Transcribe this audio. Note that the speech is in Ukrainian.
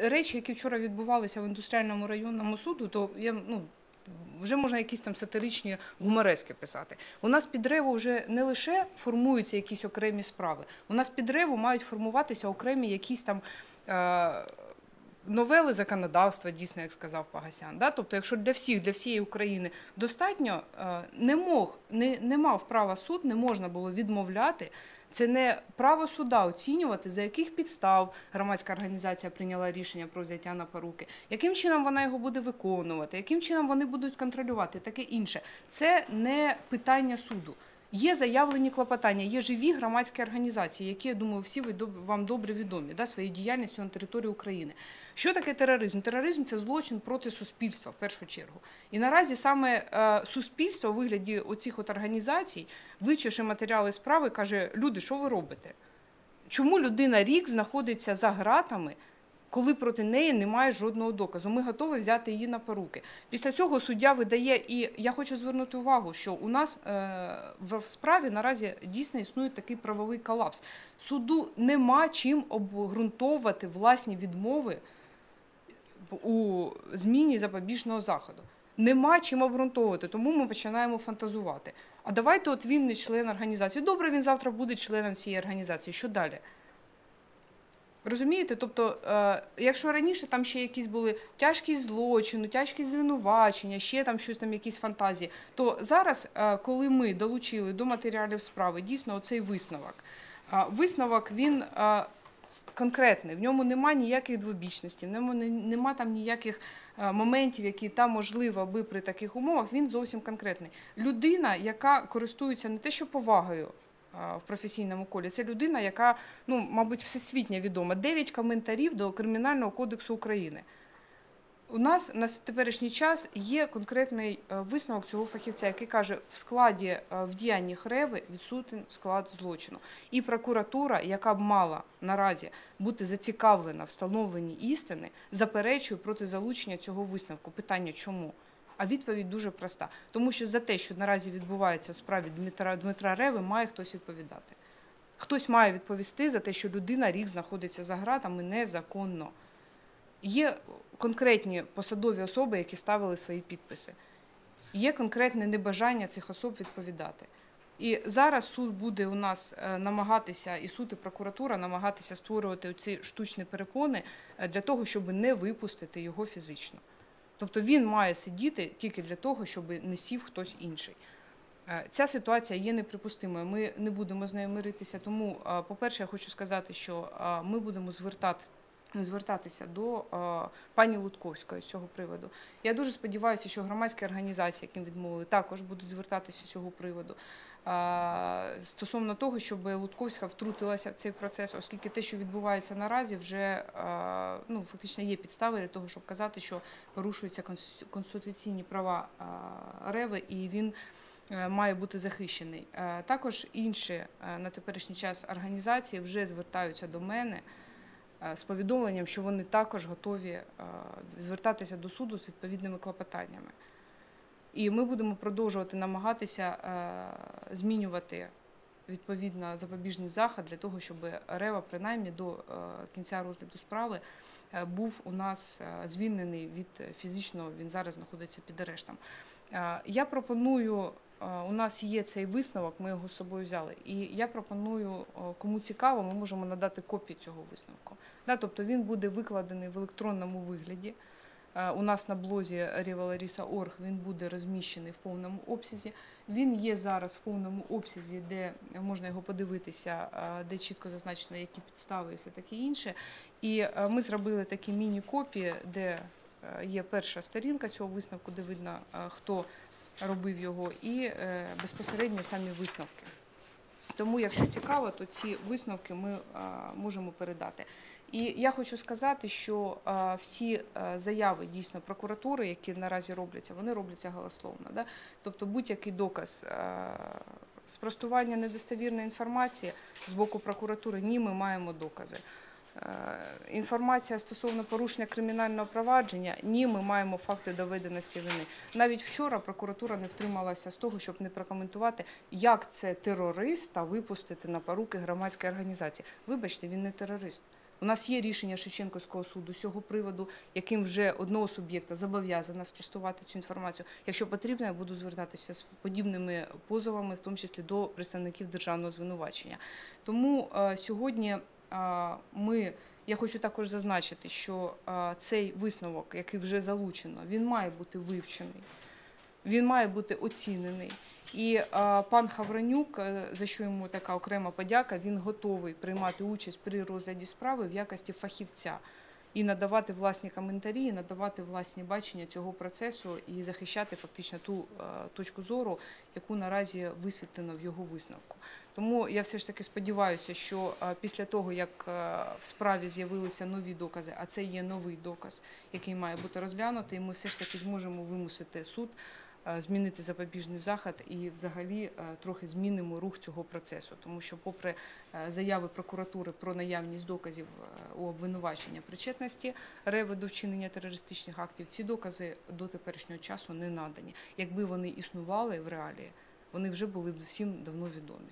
речі, які вчора відбувалися в індустріальному районному суду, то я ну. Вже можна якісь там сатиричні гуморески писати. У нас під реву вже не лише формуються якісь окремі справи. У нас під реву мають формуватися окремі якісь там е, новели законодавства, дійсно, як сказав Пагасян. Да? Тобто, якщо для всіх, для всієї України достатньо, е, не мог, не, не мав права суд, не можна було відмовляти. Це не право суда оцінювати, за яких підстав громадська організація прийняла рішення про взяття на поруки, яким чином вона його буде виконувати, яким чином вони будуть контролювати, таке інше. Це не питання суду. Є заявлені клопотання, є живі громадські організації, які я думаю, всі вам добре відомі да, своєю діяльністю на території України. Що таке тероризм? Тероризм це злочин проти суспільства в першу чергу. І наразі саме е, суспільство у вигляді оцих от організацій, вивчивши матеріали справи, каже: люди, що ви робите? Чому людина рік знаходиться за ґратами, коли проти неї немає жодного доказу? Ми готові взяти її на поруки. Після цього суддя видає, і я хочу звернути увагу, що у нас е, в справі наразі дійсно існує такий правовий колапс. Суду нема чим обґрунтовувати власні відмови у зміні запобіжного заходу. Нема чим обґрунтовувати, тому ми починаємо фантазувати. А давайте, от він не член організації. Добре, він завтра буде членом цієї організації. Що далі? Розумієте? Тобто, е, якщо раніше там ще якісь були тяжкість злочину, тяжкість звинувачення, ще там щось там, якісь фантазії, то зараз, е, коли ми долучили до матеріалів справи дійсно оцей висновок, е, висновок він конкретний, в ньому нема ніяких двобічностей, в ньому не- нема там ніяких моментів, які там можливо аби при таких умовах, він зовсім конкретний. Людина, яка користується не те, що повагою. В професійному колі це людина, яка ну, мабуть, всесвітньо відома. Дев'ять коментарів до Кримінального кодексу України. У нас на теперішній час є конкретний е, висновок цього фахівця, який каже, в складі е, в діянні Хреви відсутній склад злочину. І прокуратура, яка б мала наразі бути зацікавлена в встановленні істини, заперечує проти залучення цього висновку. Питання чому? А відповідь дуже проста. Тому що за те, що наразі відбувається в справі Дмитра Дмитра Реви, має хтось відповідати. Хтось має відповісти за те, що людина рік знаходиться за ґратами незаконно. Є конкретні посадові особи, які ставили свої підписи. Є конкретне небажання цих особ відповідати. І зараз суд буде у нас е, намагатися, і суд, і прокуратура намагатися створювати ці штучні перепони е, для того, щоб не випустити його фізично. Тобто він має сидіти тільки для того, щоб не сів хтось інший. Е, Ця ситуація є неприпустимою. Ми не будемо з нею миритися. Тому, е, по-перше, я хочу сказати, що е, ми будемо звертати, звертатися до е, пані Лутковської з цього приводу. Я дуже сподіваюся, що громадські організації, яким відмовили, також будуть звертатися з цього приводу. е, Стосовно того, щоб Лутковська втрутилася в цей процес, оскільки те, що відбувається наразі, вже е, ну, фактично є підстави для того, щоб казати, що порушуються конс- конституційні права Реви, і він має бути захищений. Також інші на теперішній час організації вже звертаються до мене з повідомленням, що вони також готові е, звертатися до суду з відповідними клопотаннями. І ми будемо продовжувати намагатися е, змінювати відповідно запобіжний захід для того, щоб Рева принаймні до е, кінця розгляду справи е, був у нас е, звільнений від фізичного, він зараз знаходиться під арештом. Е, Я пропоную, е, у нас є цей висновок, ми його з собою взяли. І я пропоную, е, кому цікаво, ми можемо надати копію цього висновку. Тобто він буде викладений в електронному вигляді. Е, У нас на блозі Rivalarisa.org він буде розміщений в повному обсязі. Він є зараз в повному обсязі, де можна його подивитися, е, де чітко зазначено, які підстави і все таке інше. І е, ми зробили такі міні-копії, де е, є перша сторінка цього висновку, де видно, е, хто робив його, і е, безпосередньо самі висновки. Тому, якщо цікаво, то ці висновки ми е, можемо передати. І я хочу сказати, що е, всі заяви дійсно прокуратури, які наразі робляться, вони робляться голословно. Да? Тобто будь-який доказ спростування недостовірної інформації з боку прокуратури, ні, ми маємо докази. Е, Інформація стосовно порушення кримінального провадження, ні, ми маємо факти доведеності вини. Навіть вчора прокуратура не втрималася з того, щоб не прокоментувати, як це терориста випустити на поруки громадської організації. Вибачте, він не терорист. У нас є рішення Шевченківського суду з цього приводу, яким вже одного суб'єкта зобов'язано спростувати цю інформацію. Якщо потрібно, я буду звертатися з подібними позовами, в тому числі до представників державного звинувачення. Тому е, сьогодні ми. Я хочу також зазначити, що цей висновок, який вже залучено, він має бути вивчений, він має бути оцінений. І пан Хавранюк, е, за що йому така окрема подяка, він готовий приймати участь при розгляді справи в якості фахівця і надавати власні коментарі, надавати власні бачення цього процесу і захищати фактично ту е, точку зору, яку наразі висвітлено в його висновку. Тому я все ж таки сподіваюся, що е, після того, як е, в справі з'явилися нові докази, а це є новий доказ, який має бути розглянутий, ми все ж таки зможемо вимусити суд змінити запобіжний захід і взагалі трохи змінимо рух цього процесу. Тому що, попри заяви прокуратури про наявність доказів у обвинувачення причетності Реви до вчинення терористичних актів, ці докази до теперішнього часу не надані. Якби вони існували в реалії, вони вже були б всім давно відомі.